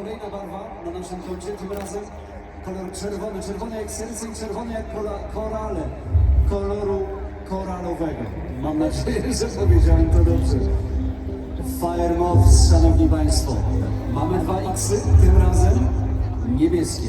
kolejna barwa na naszym koncie, tym razem kolor czerwony, czerwony jak serce i czerwony jak kora, korale, koloru koralowego. Mam nadzieję, że powiedziałem to dobrze. Fire Moths, szanowni państwo, mamy dwa X, tym razem niebieskie.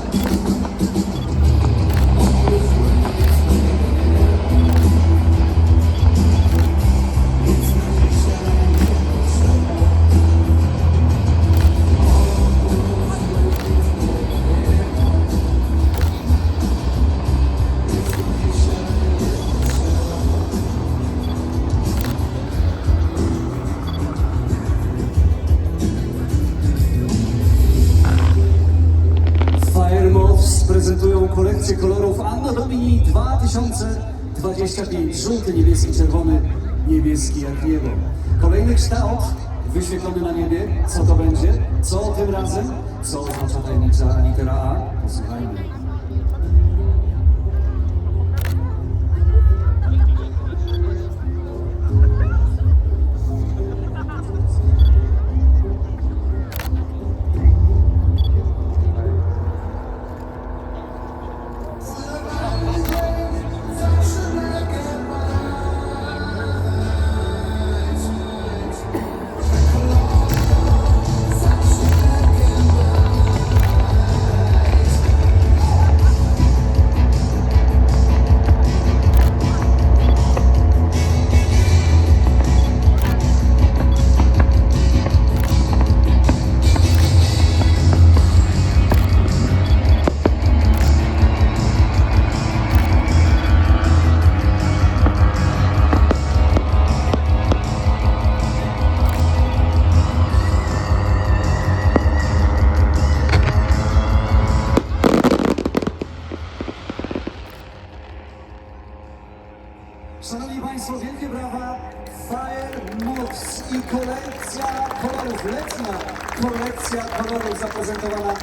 Prezentują kolekcję kolorów Anno Domini 2025. Żółty, niebieski, czerwony, niebieski jak niebo. Kolejny kształt wyświetlony na niebie. Co to będzie? Co tym razem? Co oznacza tajemnicza litera A? Posłuchajmy. Moves i kolekcja kolorów, letnia kolekcja kolorów zaprezentowana